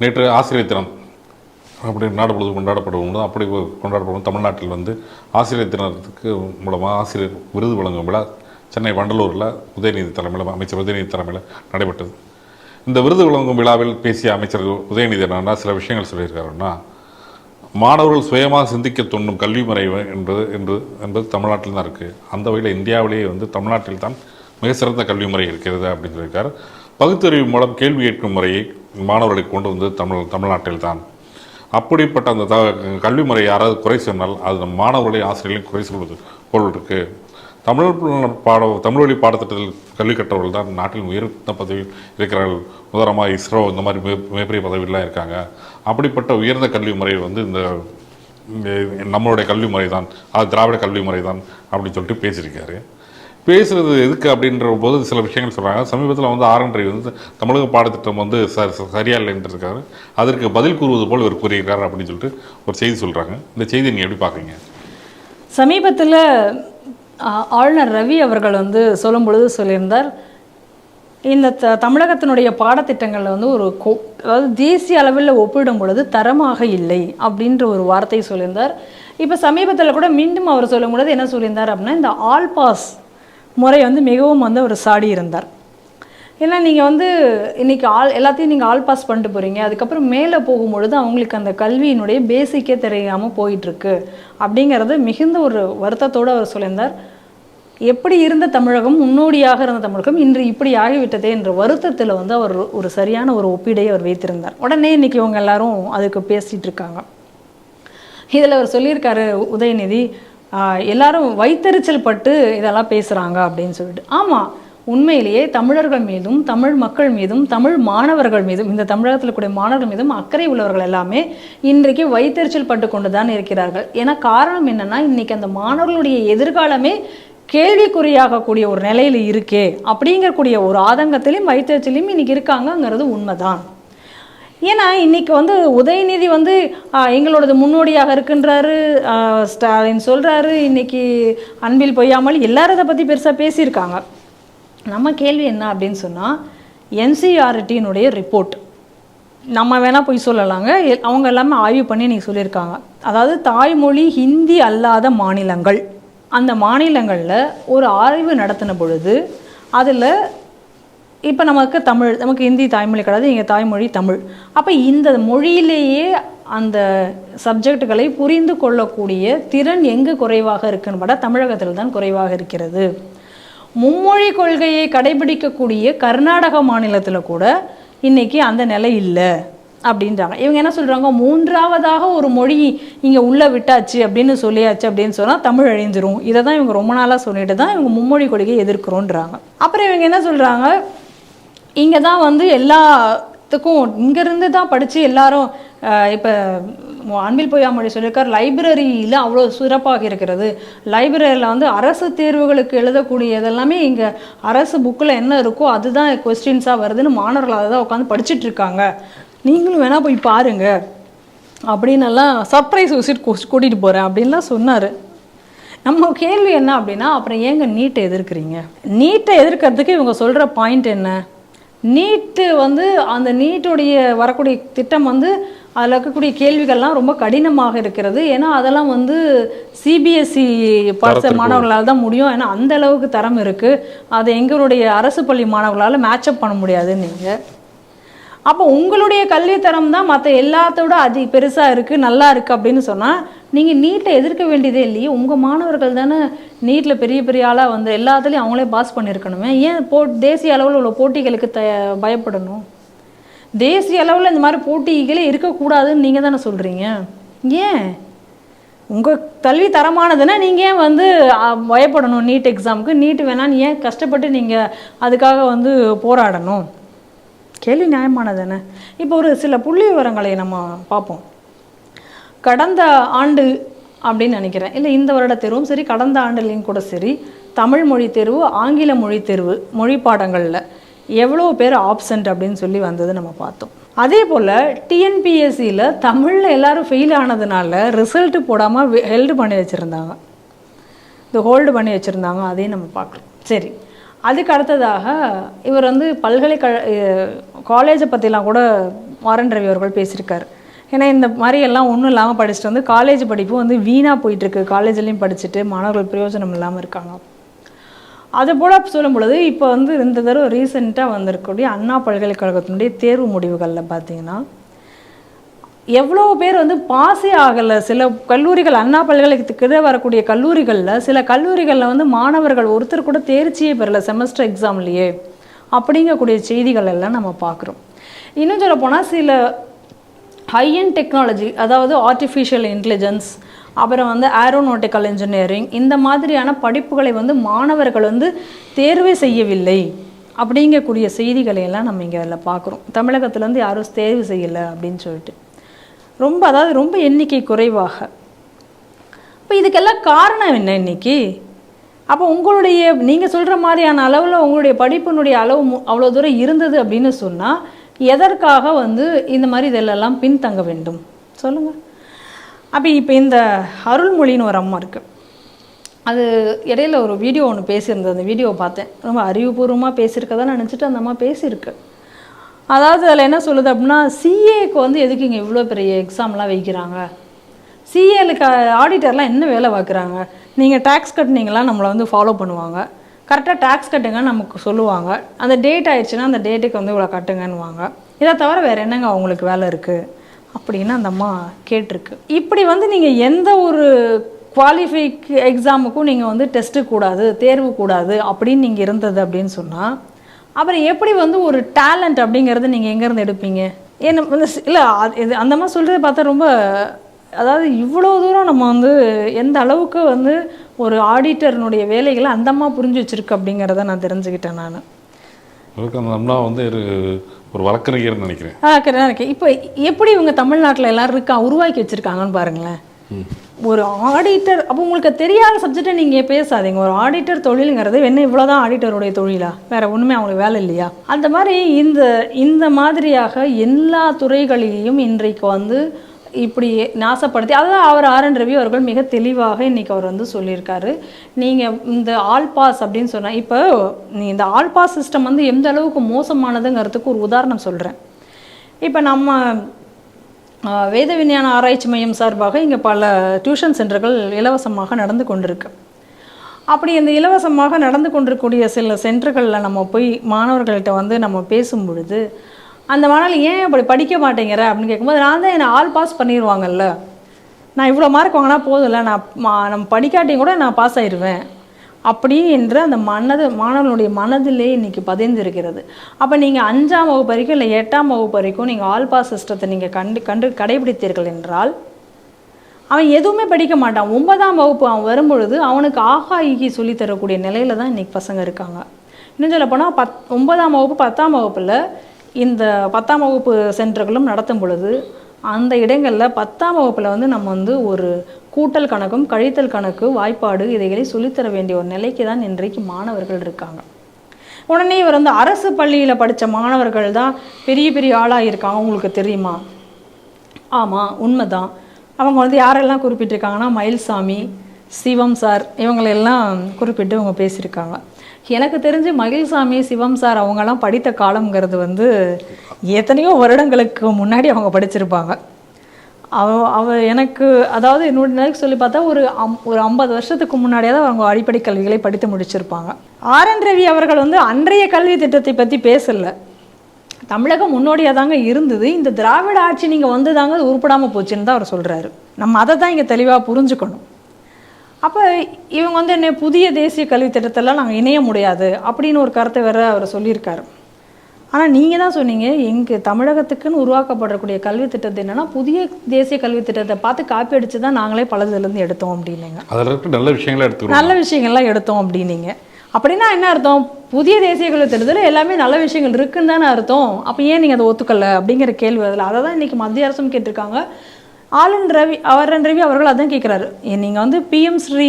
நேற்று ஆசிரியர் தினம் அப்படி நாடு முழுவதும் கொண்டாடப்படுவோம் அப்படி ஒரு கொண்டாடப்படும் தமிழ்நாட்டில் வந்து ஆசிரியர் தினத்துக்கு மூலமாக ஆசிரியர் விருது வழங்கும் விழா சென்னை வண்டலூரில் உதயநிதி தலைமையில் அமைச்சர் உதயநிதி தலைமையில் நடைபெற்றது. இந்த விருது வழங்கும் விழாவில் பேசிய அமைச்சர் உதயநிதி என்னன்னா சில விஷயங்கள் சொல்லியிருக்காருன்னா மாணவர்கள் சுயமாக சிந்திக்க தோன்றும் கல்வி முறை என்பது என்று என்பது தமிழ்நாட்டில் தான் இருக்குது அந்த வகையில் இந்தியாவிலேயே வந்து தமிழ்நாட்டில் தான் மிக சிறந்த கல்வி முறை இருக்கிறது அப்படின்னு சொல்லியிருக்காரு. பகுத்தறிவு மூலம் கேள்வி கேட்கும் முறையை மாணவர்களை கொண்டு வந்து தமிழ் தமிழ்நாட்டில் தான். அப்படிப்பட்ட அந்த த கல்வி முறை யாராவது குறை சொன்னால் அது நம் மாணவர்களையும் ஆசிரியர்களையும் குறை சொல்வது போல் இருக்கு. தமிழ் பாட தமிழ் வழி பாடத்திட்டத்தில் கல்வி கற்றவர்கள் தான் நாட்டில் உயர்ந்த பதவியில் இருக்கிறார்கள். உதாரணமாக இஸ்ரோ இந்த மாதிரி மிக மிகப்பெரிய பதவியெலாம் இருக்காங்க. அப்படிப்பட்ட உயர்ந்த கல்வி முறை வந்து இந்த இந்த நம்மளுடைய கல்வி முறை தான். அது திராவிட கல்வி முறை தான் அப்படின்னு சொல்லிட்டு பேசியிருக்காரு. பேசுறது எதுக்கு அப்படின்ற போது சில விஷயங்கள் சொல்கிறாங்க சமீபத்தில் வந்து ஆரன்றி வந்து தமிழக பாடத்திட்டம் வந்து ச சரியா இல்லைன்றிருக்காரு அதற்கு பதில் கூறுவது போல் இவர் கூறியிருக்காரு அப்படின்னு சொல்லிட்டு ஒரு செய்தி சொல்கிறாங்க இந்த செய்தி நீங்கள் எப்படி பார்க்குறீங்க? சமீபத்தில் ஆளுநர் ரவி அவர்கள் வந்து சொல்லும் பொழுது சொல்லியிருந்தார் இந்த த தமிழகத்தினுடைய பாடத்திட்டங்களில் வந்து ஒரு கோ அதாவது தேசிய அளவில் ஒப்பிடும் பொழுது தரமாக இல்லை அப்படின்ற ஒரு வார்த்தை சொல்லியிருந்தார். இப்போ சமீபத்தில் கூட மீண்டும் அவர் சொல்லும் பொழுது என்ன சொல்லியிருந்தார் அப்படின்னா இந்த ஆல் பாஸ் முறை வந்து மிகவும் வந்து அவர் சாடி இருந்தார். ஏன்னா நீங்கள் வந்து இன்னைக்கு ஆல் எல்லாத்தையும் நீங்கள் ஆல் பாஸ் பண்ணிட்டு போகிறீங்க அதுக்கப்புறம் மேலே போகும்பொழுது அவங்களுக்கு அந்த கல்வியினுடைய பேசிக்கே தெரியாமல் போயிட்டுருக்கு. அப்படிங்கிறது மிகுந்த ஒரு வருத்தத்தோடு அவர் சொல்லியிருந்தார். எப்படி இருந்த தமிழகம் முன்னோடியாக இருந்த தமிழகம் இன்று இப்படி ஆகிவிட்டதே என்ற வருத்தத்தில் வந்து அவர் ஒரு சரியான ஒரு ஒப்பீடை அவர் வைத்திருந்தார். உடனே இன்னைக்கு இவங்க எல்லாரும் அதுக்கு பேசிட்டு இருக்காங்க. இதில் அவர் சொல்லியிருக்காரு உதயநிதி எல்லாரும் வைத்தறிச்சல் பட்டு இதெல்லாம் பேசுகிறாங்க அப்படின்னு சொல்லிட்டு. ஆமாம் உண்மையிலேயே தமிழர்கள் மீதும் தமிழ் மக்கள் மீதும் தமிழ் மாணவர்கள் மீதும் இந்த தமிழகத்தில் கூடிய மாணவர்கள் மீதும் அக்கறை உள்ளவர்கள் எல்லாமே இன்றைக்கு வைத்தறிச்சல் பட்டு கொண்டு தான் இருக்கிறார்கள். ஏன்னா காரணம் என்னன்னா இன்றைக்கி அந்த மாணவர்களுடைய எதிர்காலமே கேள்விக்குறியாகக்கூடிய ஒரு நிலையில் இருக்கே. அப்படிங்கக்கூடிய ஒரு ஆதங்கத்திலையும் வைத்தறிச்சலையும் இன்றைக்கி இருக்காங்கங்கிறது உண்மைதான். ஏன்னா இன்றைக்கி வந்து உதயநிதி வந்து எங்களோடது முன்னோடியாக இருக்கின்றாரு. ஸ்டாலின் சொல்கிறாரு இன்னைக்கு அன்பில் பொய்யாமல் எல்லாரும் இதை பற்றி பெருசாக பேசியிருக்காங்க. நம்ம கேள்வி என்ன அப்படின்னு சொன்னால் என்சிஆர்டியினுடைய ரிப்போர்ட் நம்ம வேணால் போய் சொல்லலாங்க. அவங்க எல்லாமே ஆய்வு பண்ணி நீங்கள் சொல்லியிருக்காங்க. அதாவது தாய்மொழி ஹிந்தி அல்லாத மாநிலங்கள். அந்த மாநிலங்களில் ஒரு ஆய்வு நடத்தின பொழுது அதில் இப்போ நமக்கு தமிழ் நமக்கு ஹிந்தி தாய்மொழி கிடையாது எங்கள் தாய்மொழி தமிழ். அப்போ இந்த மொழியிலேயே அந்த சப்ஜெக்டுகளை புரிந்து கொள்ளக்கூடிய திறன் எங்கு குறைவாக இருக்குன்னு பட தமிழகத்தில் தான் குறைவாக இருக்கிறது. மும்மொழி கொள்கையை கடைபிடிக்கக்கூடிய கர்நாடக மாநிலத்தில் கூட இன்றைக்கி அந்த நிலை இல்லை அப்படின்றாங்க. இவங்க என்ன சொல்கிறாங்க மூன்றாவதாக ஒரு மொழி இங்கே உள்ளே விட்டாச்சு அப்படின்னு சொல்லியாச்சு அப்படின்னு சொன்னால் தமிழ் அழிஞ்சிரும். இதை தான் இவங்க ரொம்ப நாளாக சொல்லிட்டு தான் இவங்க மும்மொழி கொள்கையை எதிர்க்கிறோன்றாங்க. அப்புறம் இவங்க என்ன சொல்கிறாங்க இங்கே தான் வந்து எல்லாத்துக்கும் இங்கேருந்து தான் படித்து எல்லாரும் இப்போ அன்பில் பொய்யாமொழி சொல்லியிருக்கார் லைப்ரரியில் அவ்வளோ சிறப்பாக இருக்கிறது. லைப்ரரியில் வந்து அரசு தேர்வுகளுக்கு எழுதக்கூடிய இதெல்லாமே இங்கே அரசு புக்கில் என்ன இருக்கோ அதுதான் கொஸ்டின்ஸாக வருதுன்னு மாணவர்கள் அதை தான் உட்காந்து படிச்சுட்டு இருக்காங்க. நீங்களும் வேணால் போய் பாருங்க. அப்படின்னெல்லாம் சர்ப்ரைஸ் விசிட் கூட்டிகிட்டு போகிறேன் அப்படின்லாம் சொன்னார். நம்ம கேள்வி என்ன அப்படின்னா அப்புறம் ஏங்க நீட்டை எதிர்க்கிறீங்க? நீட்டை எதிர்க்கிறதுக்கு இவங்க சொல்கிற பாயிண்ட் என்ன? நீட்டு வந்து அந்த நீட்டுடைய வரக்கூடிய திட்டம் வந்து அதில் இருக்கக்கூடிய கேள்விகள்லாம் ரொம்ப கடினமாக இருக்கிறது. ஏன்னா அதெல்லாம் வந்து சிபிஎஸ்சி படித்த தரத்திற்கு மாணவர்களால் தான் முடியும். ஏன்னா அந்த அளவுக்கு தரம் இருக்குது அதை எங்களுடைய அரசு பள்ளி மாணவர்களால் மேட்சப் பண்ண முடியாது நீங்கள் அப்போ உங்களுடைய கல்வித்தரம் தான் மற்ற எல்லாத்தோட அதி பெருசாக இருக்குது நல்லா இருக்குது அப்படின்னு சொன்னால் நீங்கள் நீட்டை எதிர்க்க வேண்டியதே இல்லையே. உங்கள் மாணவர்கள் தானே நீட்டில் பெரிய பெரிய ஆளாக வந்து எல்லாத்துலேயும் அவங்களே பாஸ் பண்ணியிருக்கணுமே ஏன் போ தேசிய அளவில் உள்ள போட்டிகளுக்கு த பயப்படணும்? தேசிய அளவில் இந்த மாதிரி போட்டிகளே இருக்கக்கூடாதுன்னு நீங்கள் தானே சொல்கிறீங்க ஏன்? உங்கள் கல்வி தரமானதுன்னா நீங்கள் ஏன் வந்து பயப்படணும் நீட் எக்ஸாமுக்கு நீட் வேணான்னு ஏன் கஷ்டப்பட்டு நீங்கள் அதுக்காக வந்து போராடணும்? கேள்வி நியாயமானதானே இப்போ ஒரு சில புள்ளி விவரங்களை நம்ம பார்ப்போம். கடந்த ஆண்டு அப்படின்னு நினைக்கிறேன். இல்லை இந்த வருட தேர்வும் சரி கடந்த ஆண்டுலேயும் கூட சரி தமிழ் மொழி தேர்வு ஆங்கில மொழி தேர்வு மொழி பாடங்களில் எவ்வளோ பேர் ஆப்சண்ட் அப்படின்னு சொல்லி வந்தது நம்ம பார்த்தோம். அதே போல் டிஎன்பிஎஸ்சியில் தமிழில் எல்லோரும் ஃபெயில் ஆனதுனால ரிசல்ட்டு போடாமல் ஹெல்டு பண்ணி வச்சுருந்தாங்க. இது ஹோல்டு பண்ணி வச்சுருந்தாங்க அதையும் நம்ம பார்க்கலாம். சரி. அதுக்கு அடுத்ததாக இவர் வந்து பல்கலைக்கழக காலேஜை பற்றிலாம் கூட வாரன் ரவி அவர்கள் பேசியிருக்கார். ஏன்னா இந்த மாதிரி எல்லாம் ஒன்றும் இல்லாமல் படிச்சுட்டு வந்து காலேஜ் படிப்பு வந்து வீணாக போயிட்டுருக்கு. காலேஜ்லேயும் படிச்சுட்டு மாணவர்கள் பிரயோஜனம் இல்லாமல் இருக்காங்க. அது போல் சொல்லும் பொழுது இப்போ வந்து இந்த தடவை ரீசெண்டாக வந்திருக்கக்கூடிய அண்ணா பல்கலைக்கழகத்தினுடைய தேர்வு முடிவுகளில் பார்த்தீங்கன்னா எவ்வளோ பேர் வந்து பாஸே ஆகலை. சில கல்லூரிகள் அண்ணா பல்கலைக்கழகத்துக்கிட்ட வரக்கூடிய கல்லூரிகளில் சில கல்லூரிகளில் வந்து மாணவர்கள் ஒருத்தர் கூட தேர்ச்சியே பெறல செமஸ்டர் எக்ஸாம்லேயே. அப்படிங்கக்கூடிய செய்திகள் எல்லாம் நம்ம பார்க்குறோம். இன்னும் சொல்ல போனால் சில ஹையன் டெக்னாலஜி அதாவது ஆர்டிஃபிஷியல் இன்டெலிஜென்ஸ் அப்புறம் வந்து ஏரோநாட்டிக்கல் இன்ஜினியரிங் இந்த மாதிரியான படிப்புகளை வந்து மாணவர்கள் வந்து தேர்வே செய்யவில்லை. அப்படிங்கக்கூடிய செய்திகளை எல்லாம் நம்ம இங்கே அதில் பார்க்குறோம். தமிழகத்துலேருந்து யாரும் தேர்வு செய்யலை அப்படின்னு சொல்லிட்டு. ரொம்ப அதாவது ரொம்ப எண்ணிக்கை குறைவாக. இப்போ இதுக்கெல்லாம் காரணம் என்ன இன்னைக்கு? அப்போ உங்களுடைய நீங்கள் சொல்கிற மாதிரியான அளவில் உங்களுடைய படிப்பினுடைய அளவு மு- அவ்வளோ தூரம் இருந்தது அப்படின்னு சொன்னால் எதற்காக வந்து இந்த மாதிரி இதெல்லாம் பின்தங்க வேண்டும்? சொல்லுங்கள் அப்போ இப்போ இந்த அருள்மொழின்னு ஒரு அம்மா இருக்குது அது இடையில ஒரு வீடியோ ஒன்று பேசியிருந்தது. அந்த வீடியோவை பார்த்தேன். ரொம்ப அறிவுபூர்வமாக பேசியிருக்கதான் நினச்சிட்டு அந்த அம்மா பேசியிருக்கு. அதாவது அதில் என்ன சொல்லுது அப்படின்னா சிஏக்கு வந்து எதுக்கு இங்கே இவ்வளோ பெரிய எக்ஸாம்லாம் வைக்கிறாங்க? சிஏலுக்கு ஆடிட்டர்லாம் என்ன வேலை பார்க்குறாங்க நீங்கள் டேக்ஸ் கட்டினீங்களா நம்மளை வந்து ஃபாலோ பண்ணுவாங்க. கரெக்டாக டேக்ஸ் கட்டுங்க நமக்கு சொல்லுவாங்க. அந்த டேட் ஆயிடுச்சுன்னா அந்த டேட்டுக்கு வந்து இவ்வளோ கட்டுங்கன்னுவாங்க. இதை தவிர வேறு என்னங்க அவங்களுக்கு வேலை இருக்குது அப்படின்னு அந்த அம்மா கேட்டிருக்கு. இப்படி வந்து நீங்கள் எந்த ஒரு குவாலிஃபைக்கு எக்ஸாமுக்கும் நீங்கள் வந்து டெஸ்ட்டு கூடாது தேர்வு கூடாது அப்படின்னு நீங்கள் இருந்தது அப்படின்னு சொன்னால் அப்புறம் எப்படி வந்து ஒரு டேலண்ட் அப்படிங்கிறத நீங்கள் எங்கேருந்து எடுப்பீங்க? என்ன இல்லை இது அந்த மாதிரி சொல்கிறத பார்த்தா ரொம்ப அதாவது இவ்வளோ தூரம் நம்ம வந்து எந்த அளவுக்கு வந்து ஒரு ஆடிட்டர்னுடைய வேலைகளை அந்த அம்மா புரிஞ்சு வச்சிருக்கு அப்படிங்கிறத நான் தெரிஞ்சுக்கிட்டேன் நான். அம்மா வந்து ஒரு வழக்கறிஞர்னு நினைக்கிறேன். இருக்கேன் இப்போ எப்படி இவங்க தமிழ்நாட்டில் எல்லாரும் இருக்கா உருவாக்கி வச்சுருக்காங்கன்னு பாருங்களேன். ஒரு ஆடிட்டர் அப்போ உங்களுக்கு தெரியாத சப்ஜெக்டை நீங்கள் பேசாதீங்க. ஒரு ஆடிட்டர் தொழிலுங்கிறது என்ன இவ்வளோதான் ஆடிட்டருடைய தொழிலா? வேறு ஒன்றுமே அவங்களுக்கு வேலை இல்லையா? அந்த மாதிரி இந்த இந்த மாதிரியாக எல்லா துறைகளிலையும் இன்றைக்கு வந்து இப்படி நாசப்படுத்தி அதான் அவர் ஆர் என் ரவி அவர்கள் மிக தெளிவாக இன்றைக்கி அவர் வந்து சொல்லியிருக்காரு. நீங்கள் இந்த ஆல் பாஸ் அப்படின்னு சொன்னால் இப்போ நீ இந்த ஆல் பாஸ் சிஸ்டம் வந்து எந்த அளவுக்கு மோசமானதுங்கிறதுக்கு ஒரு உதாரணம் சொல்கிறேன் இப்போ நம்ம வேத விஞ்ஞான ஆராய்ச்சி மையம் சார்பாக இங்கே பல டியூஷன் சென்டர்கள் இலவசமாக நடந்து கொண்டிருக்கு. அப்படி இந்த இலவசமாக நடந்து கொண்டிருக்கக்கூடிய சில சென்டர்களில் நம்ம போய் மாணவர்கள்ட்ட வந்து நம்ம பேசும் பொழுது அந்த மாணவர்கள் ஏன் அப்படி படிக்க மாட்டேங்கிற? அப்படின்னு கேட்கும்போது நான் தான் என்னை ஆல் பாஸ் பண்ணிடுவாங்கல்ல நான் இவ்வளோ மார்க் வாங்கினா போதும்ல. நான் மா- நம்ம படிக்காட்டியும் கூட நான் பாஸ் ஆயிடுவேன் அப்படி என்று அந்த மனது மாணவர்களுடைய மனதிலே இன்றைக்கி பதிந்திருக்கிறது. அப்போ நீங்கள் அஞ்சாம் வகுப்பு வரைக்கும் இல்லை எட்டாம் வகுப்பு வரைக்கும் நீங்கள் ஆல்பா சிஸ்டத்தை நீங்கள் கண்டு கண்டு கடைபிடித்தீர்கள் என்றால் அவன் எதுவுமே படிக்க மாட்டான். ஒன்பதாம் வகுப்பு அவன் வரும்பொழுது அவனுக்கு ஆகா ஈகி சொல்லித்தரக்கூடிய நிலையில் நிலையில தான் இன்னைக்கு பசங்க இருக்காங்க. இன்னும் சொல்ல போனால் பத் ஒன்பதாம் வகுப்பு பத்தாம் வகுப்பில் இந்த பத்தாம் வகுப்பு சென்டர்களும் நடத்தும் பொழுது அந்த இடங்களில் பத்தாம் வகுப்பில் வந்து நம்ம வந்து ஒரு கூட்டல் கணக்கும் கழித்தல் கணக்கு வாய்ப்பாடு இதைகளை சொல்லித்தர வேண்டிய ஒரு நிலைக்கு தான் இன்றைக்கு மாணவர்கள் இருக்காங்க. உடனே இவர் வந்து அரசு பள்ளியில் படித்த மாணவர்கள் தான் பெரிய பெரிய ஆளாக இருக்காங்க. உங்களுக்கு தெரியுமா? ஆமாம் உண்மைதான். அவங்க வந்து யாரெல்லாம் குறிப்பிட்டிருக்காங்கன்னா மயில்சாமி சிவம் சார் இவங்களெல்லாம் குறிப்பிட்டு அவங்க பேசியிருக்காங்க. எனக்கு தெரிஞ்சு மகிழ்சாமி சிவம் சார் அவங்கெல்லாம் படித்த காலம்ங்கிறது வந்து எத்தனையோ வருடங்களுக்கு முன்னாடி அவங்க படிச்சிருப்பாங்க. அவ அவ எனக்கு அதாவது என்னோட நிலைக்கு சொல்லி பார்த்தா ஒரு அம் ஒரு ஐம்பது வருஷத்துக்கு முன்னாடியே தான் அவங்க அடிப்படை கல்விகளை படித்து முடிச்சிருப்பாங்க. ஆர். என். ரவி அவர்கள் வந்து அன்றைய கல்வி திட்டத்தை பற்றி பேசலை. தமிழகம் முன்னோடியாக தாங்க இருந்தது. இந்த திராவிட ஆட்சி நீங்கள் வந்து தாங்க அது உருப்படாமல் போச்சுன்னு தான் அவர் சொல்கிறாரு நம்ம அதை தான் இங்கே தெளிவாக புரிஞ்சுக்கணும். அப்போ இவங்க வந்து என்ன புதிய தேசிய கல்வி திட்டத்தெல்லாம் நாங்கள் இணைய முடியாது அப்படின்னு ஒரு கருத்தை வேற அவர் சொல்லியிருக்காரு. ஆனால் நீங்கள் தான் சொன்னீங்க எங்கள் தமிழகத்துக்குன்னு உருவாக்கப்படக்கூடிய கல்வி திட்டத்தை என்னன்னா புதிய தேசிய கல்வி திட்டத்தை பார்த்து காப்பி அடித்து தான் நாங்களே பலதுலேருந்து எடுத்தோம் அப்படின்னீங்க. அதில் இருக்க நல்ல விஷயங்களை எடுத்துக்கணும். நல்ல விஷயங்கள்லாம் எடுத்தோம் அப்படின்னீங்க. அப்படின்னா என்ன அர்த்தம்? புதிய தேசிய கல்வி திட்டத்தில் எல்லாமே நல்ல விஷயங்கள் இருக்குன்னு தானே அர்த்தம். அப்போ ஏன் நீங்கள் அதை ஒத்துக்கல? அப்படிங்கிற கேள்வி அதில். அதை தான் இன்றைக்கி மத்திய அரசும் கேட்டிருக்காங்க. ஆலன் ரவி அவரன் ரவி அவர்கள் அதான் கேட்குறாரு. நீங்கள் வந்து பிஎம் ஸ்ரீ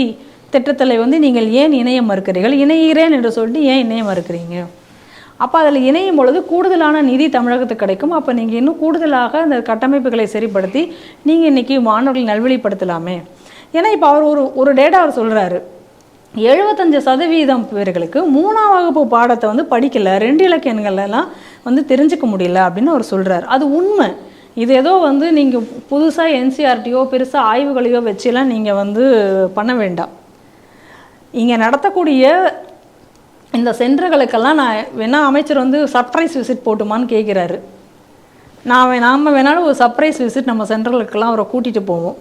திட்டத்தில் வந்து நீங்கள் ஏன் இணைய மறுக்கிறீர்கள்? இணைகிறேன் என்று சொல்லிட்டு ஏன் இணைய மறுக்கிறீங்க? அப்போ அதில் இணையும் பொழுது கூடுதலான நிதி தமிழகத்துக்கு கிடைக்கும். அப்போ நீங்கள் இன்னும் கூடுதலாக அந்த கட்டமைப்புகளை சரிப்படுத்தி நீங்கள் இன்றைக்கி மாணவர்களை நல்வழிப்படுத்தலாமே. ஏன்னா இப்போ அவர் ஒரு ஒரு டேட்டா அவர் சொல்கிறாரு எழுபத்தஞ்சு சதவீதம் பேர்களுக்கு மூணாம் வகுப்பு பாடத்தை வந்து படிக்கல ரெண்டு இலக்கியங்கள்லாம் வந்து தெரிஞ்சுக்க முடியல அப்படின்னு அவர் சொல்கிறார் அது உண்மை. இது ஏதோ வந்து நீங்கள் புதுசாக என்சிஆர்டியோ பெருசாக ஆய்வுகளையோ வச்செல்லாம் நீங்கள் வந்து பண்ண வேண்டாம். இங்கே நடத்தக்கூடிய இந்த சென்டர்களுக்கெல்லாம் நான் வேணா அமைச்சர் வந்து சர்ப்ரைஸ் விசிட் போட்டுமான்னு கேட்குறாரு நான் நாம் நாம வேணாலும் ஒரு சர்ப்ரைஸ் விசிட் நம்ம சென்டர்களுக்கெல்லாம் அவரை கூட்டிகிட்டு போவோம்.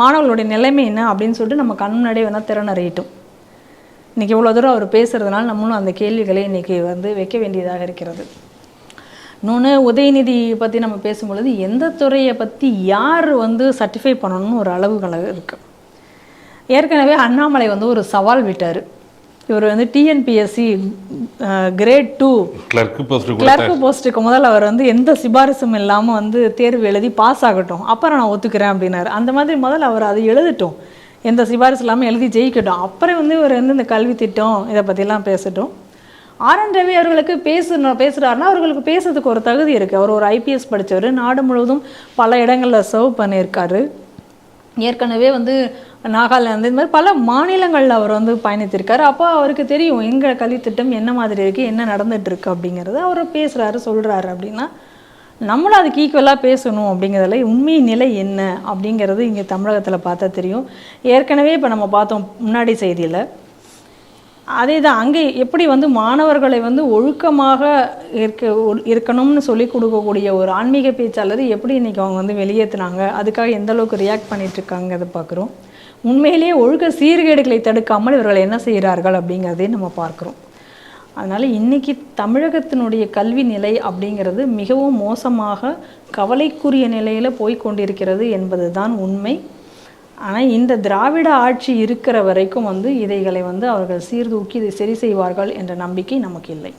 மாணவர்களுடைய நிலைமை என்ன அப்படின்னு சொல்லிட்டு நம்ம கண் முன்னாடியே வேணால் திறனறியட்டும். இன்றைக்கி இவ்வளோ தூரம் அவர் பேசுகிறதுனால நம்மளும் அந்த கேள்விகளை இன்றைக்கி வந்து வைக்க வேண்டியதாக இருக்கிறது. இன்னொன்று உதயநிதி பற்றி நம்ம பேசும்பொழுது எந்த துறையை பற்றி யார் வந்து சர்டிஃபை பண்ணணும்னு ஒரு அளவுகள் இருக்குது ஏற்கனவே அண்ணாமலை வந்து ஒரு சவால் விட்டார். இவர் வந்து TNPSC grade two clerk post கூட கிளர்க்கு போஸ்ட்டுக்கு முதல்ல அவர் வந்து எந்த சிபாரிசும் இல்லாமல் வந்து தேர்வு எழுதி பாஸ் ஆகட்டும். அப்புறம் நான் ஒத்துக்கிறேன் அப்படின்னாரு. அந்த மாதிரி முதல்ல அவர் அதை எழுதட்டும். எந்த சிபாரிசு இல்லாமல் எழுதி ஜெயிக்கட்டும். அப்புறம் வந்து இவர் வந்து இந்த கல்வி திட்டம் இதை பற்றிலாம் பேசட்டும். ஆர் என் ரவி அவர்களுக்கு பேசணும் பேசுகிறாருன்னா அவர்களுக்கு பேசுறதுக்கு ஒரு தகுதி இருக்குது அவர் ஒரு ஐபிஎஸ் படித்தவர் நாடு முழுவதும் பல இடங்களில் சர்வ் பண்ணியிருக்காரு. ஏற்கனவே வந்து நாகாலாந்து இந்த மாதிரி பல மாநிலங்களில் அவர் வந்து பயணித்திருக்காரு. அப்போ அவருக்கு தெரியும் எங்கள் கல்வித்திட்டம் என்ன மாதிரி இருக்குது என்ன நடந்துகிட்டு இருக்கு அப்படிங்கிறது அவர் பேசுகிறாரு சொல்கிறாரு அப்படின்னா நம்மளும் அதுக்கு ஈக்குவலாக பேசணும் அப்படிங்கிறதுல உண்மை நிலை என்ன அப்படிங்கிறது இங்கே தமிழகத்தில் பார்த்தா தெரியும். ஏற்கனவே இப்போ நம்ம பார்த்தோம் முன்னாடி செய்தியில் அதே தான் அங்கே எப்படி வந்து மாணவர்களை வந்து ஒழுக்கமாக இருக்க ஒ- இருக்கணும்னு சொல்லி கொடுக்கக்கூடிய ஒரு ஆன்மீக பேச்சாளர் எப்படி இன்றைக்கி அவங்க வந்து வெளியேற்றுனாங்க அதுக்காக எந்த அளவுக்கு ரியாக்ட் பண்ணிட்டு அதை பார்க்குறோம். உண்மையிலேயே ஒழுக்க சீர்கேடுகளை தடுக்காமல் இவர்கள் என்ன செய்கிறார்கள் அப்படிங்கிறதையும் நம்ம பார்க்குறோம். அதனால் இன்றைக்கி தமிழகத்தினுடைய கல்வி நிலை அப்படிங்கிறது மிகவும் மோசமாக கவலைக்குரிய நிலையில் போய் கொண்டிருக்கிறது என்பது தான் உண்மை. ஆனால் இந்த திராவிட ஆட்சி இருக்கிற வரைக்கும் வந்து இதைகளை வந்து அவர்கள் சீர்தூக்கி இதை சரி செய்வார்கள் என்ற நம்பிக்கை நமக்கு இல்லை.